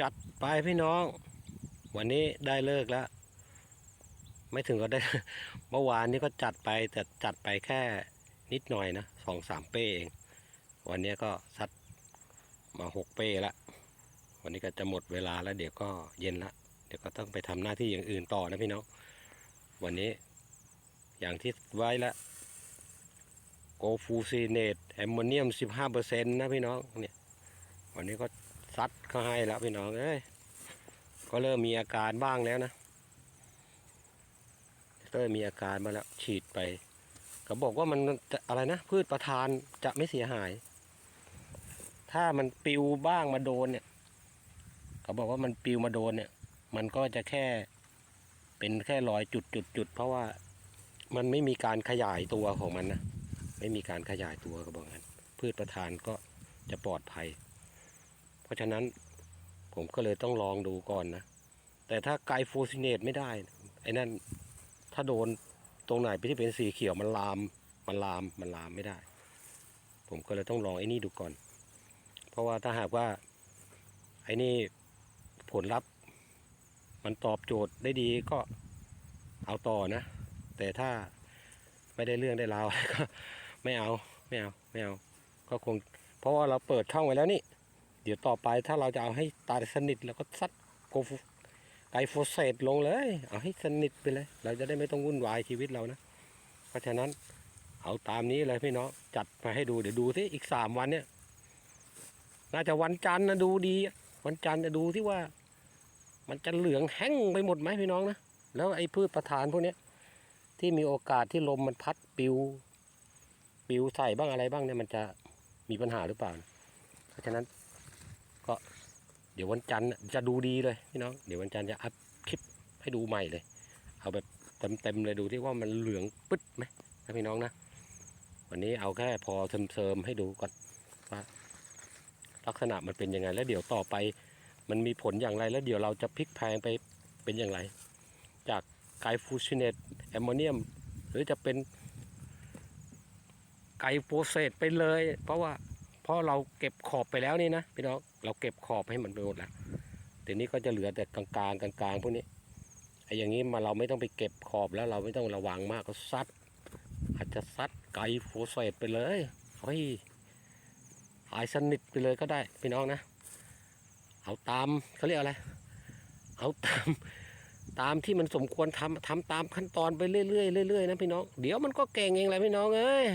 จัดไปพี่น้อง วันนี้ได้เลิกแล้ว ไม่ถึงก็ได้ เมื่อวานนี้ก็จัดไปแต่จัดไปแค่นิดหน่อยนะสองสามเป้เอง วันนี้ก็ซัดมาหกเป้ละวันนี้ก็จะหมดเวลาแล้ว เดี๋ยวก็เย็นละเดี๋ยวก็ต้องไปทำหน้าที่อย่างอื่นต่อนะพี่น้อง วันนี้อย่างที่ไว้ละโกฟูซีเนตแอมโมเนียม 15%นะพี่น้องเนี่ยวันนี้ก็ ซัดเขาให้แล้วพี่น้องเอ้ยก็เริ่มมีอาการบ้างแล้วนะเริ่มมีอาการมาแล้วฉีดไปเขาบอกว่ามันจะอะไรนะพืชประทานจะไม่เสียหาย ถ้ามันปิวบ้างมาโดนเนี่ยเขาบอกว่ามันปิวมาโดนเนี่ย มันก็จะแค่เป็นแค่รอยจุดจุดจุดเพราะว่ามันไม่มีการขยายตัวของมันนะไม่มีการขยายตัวเขาบอกงั้นพืชประทานก็จะปลอดภัย เพราะฉะนั้นผมก็เลยต้องลองดูก่อนนะ แต่ถ้าไกลโฟซิเนตไม่ได้ ไอ้นั่นถ้าโดนตรงไหนไปที่เป็นสีเขียวมันลาม มันลามมันลามไม่ได้ ผมก็เลยต้องลองไอ้นี่ดูก่อน เพราะว่าถ้าหากว่า ไอ้นี่ผลลัพธ์ มันตอบโจทย์ได้ดีก็เอาต่อนะ แต่ถ้าไม่ได้เรื่องได้ราวก็ไม่เอาไม่เอาไม่เอา ก็คง เพราะว่าเราเปิดช่องไว้แล้วนี่ เดี๋ยวต่อไปถ้าเราจะเอาให้ตายสนิทเราก็ซัดโกฟูไกโฟเซตลงเลย เอาให้สนิทไปเลย เราจะได้ไม่ต้องวุ่นวายชีวิตเรานะ เพราะฉะนั้นเอาตามนี้เลยพี่น้องจัดมาให้ดูเดี๋ยวดูที่อีกสามวันเนี่ยน่าจะวันจันทร์นะดูดี วันจันทร์จะดูที่ว่า มันจะเหลืองแห้งไปหมดไหมพี่น้องนะแล้วไอ้พืชประทานพวกเนี้ยที่มีโอกาสที่ลมมันพัดปิว ปิวใส่บ้างอะไรบ้างเนี่ยมันจะมีปัญหาหรือเปล่านะเพราะฉะนั้น เดี๋ยววันจันทร์จะดูดีเลยพี่น้อง เดี๋ยววันจันทร์จะอัพคลิปให้ดูใหม่เลย เอาแบบเต็มๆเลยดูที่ว่ามันเหลืองปึ๊ดไหมนะพี่น้องนะ วันนี้เอาแค่พอเสริมๆให้ดูก่อนว่าลักษณะมันเป็นยังไง แล้วเดี๋ยวต่อไป มันมีผลอย่างไรแล้วเดี๋ยวเราจะพลิกแพลงไปเป็นอย่างไร จากไกฟูชิเนตแอมโมเนียม หรือจะเป็นไกโฟเซตไปเลย เพราะว่าเพราะเราเก็บขอบไปแล้วนี่นะพี่น้อง เราเก็บขอบให้มันไปหมดแล้วทีนี้ก็จะเหลือแต่กลางๆกลางๆพวกนี้ไอ้อย่างนี้มาเราไม่ต้องไปเก็บขอบแล้วเราไม่ต้องระวังมากก็ซัด อาจจะซัดไกลโฟเซตไปเลยเฮ้ยหายสนิทไปเลยก็ได้พี่น้องนะ เอาตามเขาเรียกอะไร เอาตามตามที่มันสมควรทำทำตามขั้นตอนไปเรื่อยๆเรื่อยๆนะพี่น้อง เดี๋ยวมันก็เก่งเองแหละพี่น้องเอ้ย